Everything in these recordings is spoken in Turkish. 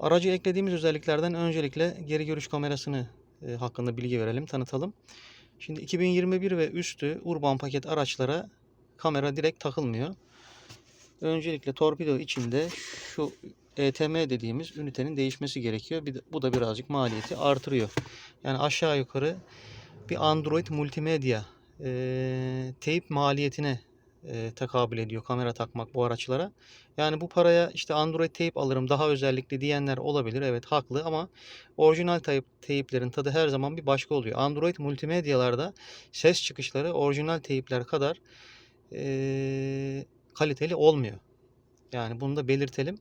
Aracı eklediğimiz özelliklerden öncelikle geri görüş kamerasını e, hakkında bilgi verelim, tanıtalım. Şimdi 2021 ve üstü urban paket araçlara kamera direkt takılmıyor. Öncelikle torpido içinde şu ETM dediğimiz ünitenin değişmesi gerekiyor. Bir de, bu da birazcık maliyeti artırıyor. Yani aşağı yukarı bir Android multimedya e, teyp maliyetine tekabül ediyor kamera takmak bu araçlara. Yani bu paraya işte Android teyp alırım daha özellikli diyenler olabilir. Evet haklı ama orijinal teyp, teyplerin tadı her zaman bir başka oluyor. Android multimedyalarda ses çıkışları orijinal teypler kadar e, kaliteli olmuyor. Yani bunu da belirtelim.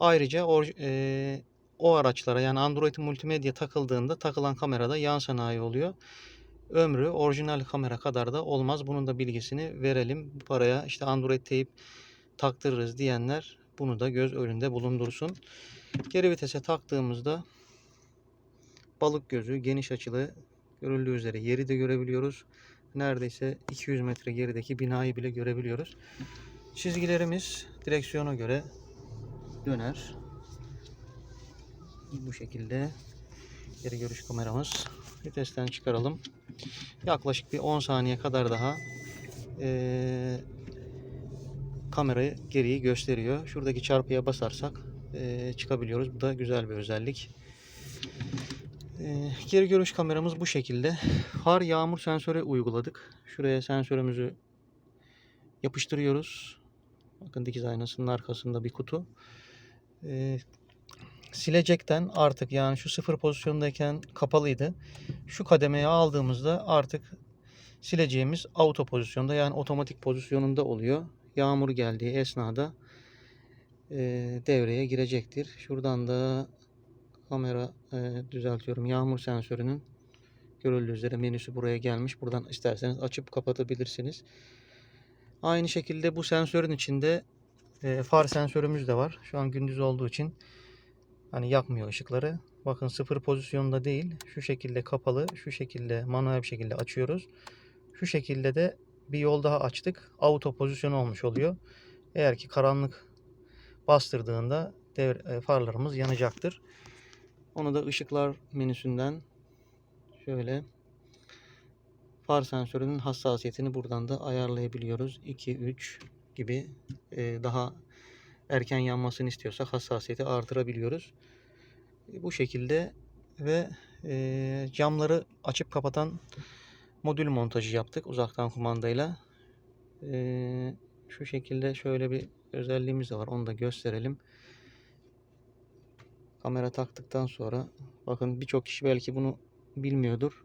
Ayrıca or, e, o araçlara yani Android multimedya takıldığında takılan kamerada yan sanayi oluyor. Ömrü orijinal kamera kadar da olmaz. Bunun da bilgisini verelim. Bu paraya işte Android teyp taktırırız diyenler bunu da göz önünde bulundursun. Geri vitese taktığımızda balık gözü geniş açılı görüldüğü üzere yeri de görebiliyoruz. Neredeyse 200 metre gerideki binayı bile görebiliyoruz. Çizgilerimiz direksiyona göre döner. Bu şekilde geri görüş kameramız. Vitesten çıkaralım. Yaklaşık bir 10 saniye kadar daha eee kamerayı geriyi gösteriyor. Şuradaki çarpıya basarsak eee, çıkabiliyoruz. Bu da güzel bir özellik. Eee, geri görüş kameramız bu şekilde. Far yağmur sensörü uyguladık. Şuraya sensörümüzü yapıştırıyoruz. Bakın dikiz aynasının arkasında bir kutu. Eee, silecekten artık yani şu sıfır pozisyondayken kapalıydı. Şu kademeye aldığımızda artık sileceğimiz auto pozisyonda yani otomatik pozisyonunda oluyor. Yağmur geldiği esnada eee, devreye girecektir. Şuradan da kamera eee, düzeltiyorum. Yağmur sensörünün görüldüğü üzere menüsü buraya gelmiş. Buradan isterseniz açıp kapatabilirsiniz. Aynı şekilde bu sensörün içinde eee, far sensörümüz de var. Şu an gündüz olduğu için hani yakmıyor ışıkları. Bakın sıfır pozisyonda değil. Şu şekilde kapalı. Şu şekilde manuel bir şekilde açıyoruz. Şu şekilde de bir yol daha açtık. Auto pozisyonu olmuş oluyor. Eğer ki karanlık bastırdığında devre, e, farlarımız yanacaktır. Onu da ışıklar menüsünden şöyle far sensörünün hassasiyetini buradan da ayarlayabiliyoruz. 2, 3 gibi e, daha erken yanmasını istiyorsak hassasiyeti artırabiliyoruz. E, Bu şekilde ve e, camları açıp kapatan modül montajı yaptık uzaktan kumandayla. E, şu şekilde şöyle bir özelliğimiz de var. Onu da gösterelim. Kamera taktıktan sonra bakın birçok kişi belki bunu bilmiyordur.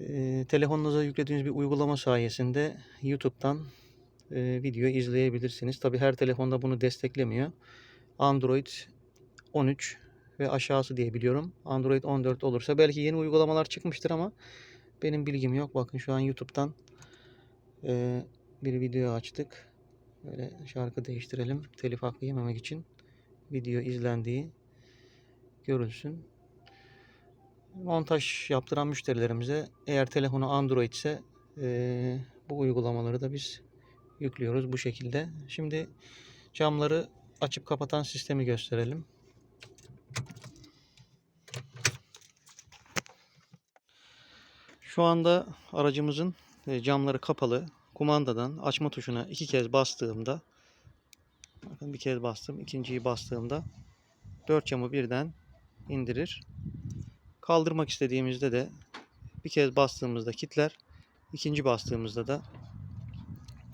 E, telefonunuza yüklediğiniz bir uygulama sayesinde YouTube'dan e, video izleyebilirsiniz. Tabi her telefonda bunu desteklemiyor. Android 13 ve aşağısı diye biliyorum. Android 14 olursa belki yeni uygulamalar çıkmıştır ama benim bilgim yok. Bakın şu an YouTube'dan e, bir video açtık. Böyle şarkı değiştirelim. Telif hakkı yememek için video izlendiği görülsün. Montaj yaptıran müşterilerimize eğer telefonu Android ise e, bu uygulamaları da biz yüklüyoruz bu şekilde. Şimdi camları açıp kapatan sistemi gösterelim. Şu anda aracımızın e, camları kapalı. Kumandadan açma tuşuna iki kez bastığımda bakın bir kez bastım, ikinciyi bastığımda dört camı birden indirir. Kaldırmak istediğimizde de bir kez bastığımızda kilitler. ikinci bastığımızda da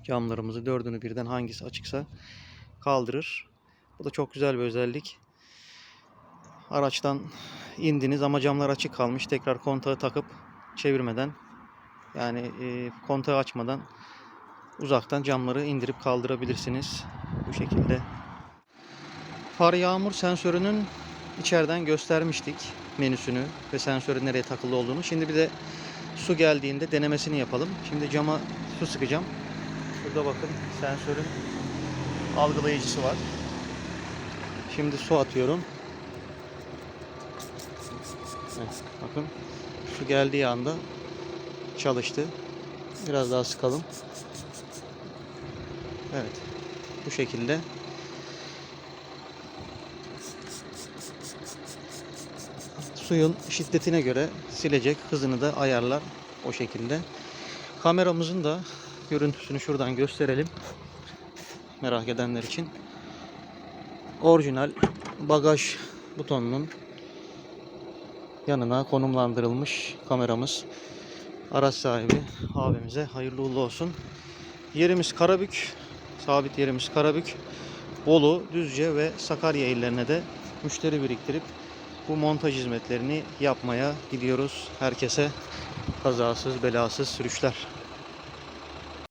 camlarımızı dördünü birden hangisi açıksa kaldırır. Bu da çok güzel bir özellik. Araçtan indiniz ama camlar açık kalmış. Tekrar kontağı takıp çevirmeden yani e, kontağı açmadan uzaktan camları indirip kaldırabilirsiniz. Bu şekilde. Far yağmur sensörünün içeriden göstermiştik menüsünü ve sensörün nereye takılı olduğunu. Şimdi bir de su geldiğinde denemesini yapalım. Şimdi cama su sıkacağım. Şurada bakın sensörün algılayıcısı var. Şimdi su atıyorum. Evet, bakın su geldiği anda çalıştı. Biraz daha sıkalım. Evet. Bu şekilde suyun şiddetine göre silecek hızını da ayarlar o şekilde. Kameramızın da görüntüsünü şuradan gösterelim. Merak edenler için. Orijinal bagaj butonunun yanına konumlandırılmış kameramız. Araç sahibi abimize hayırlı uğurlu olsun. Yerimiz Karabük. Sabit yerimiz Karabük. Bolu, Düzce ve Sakarya illerine de müşteri biriktirip bu montaj hizmetlerini yapmaya gidiyoruz. Herkese kazasız belasız sürüşler.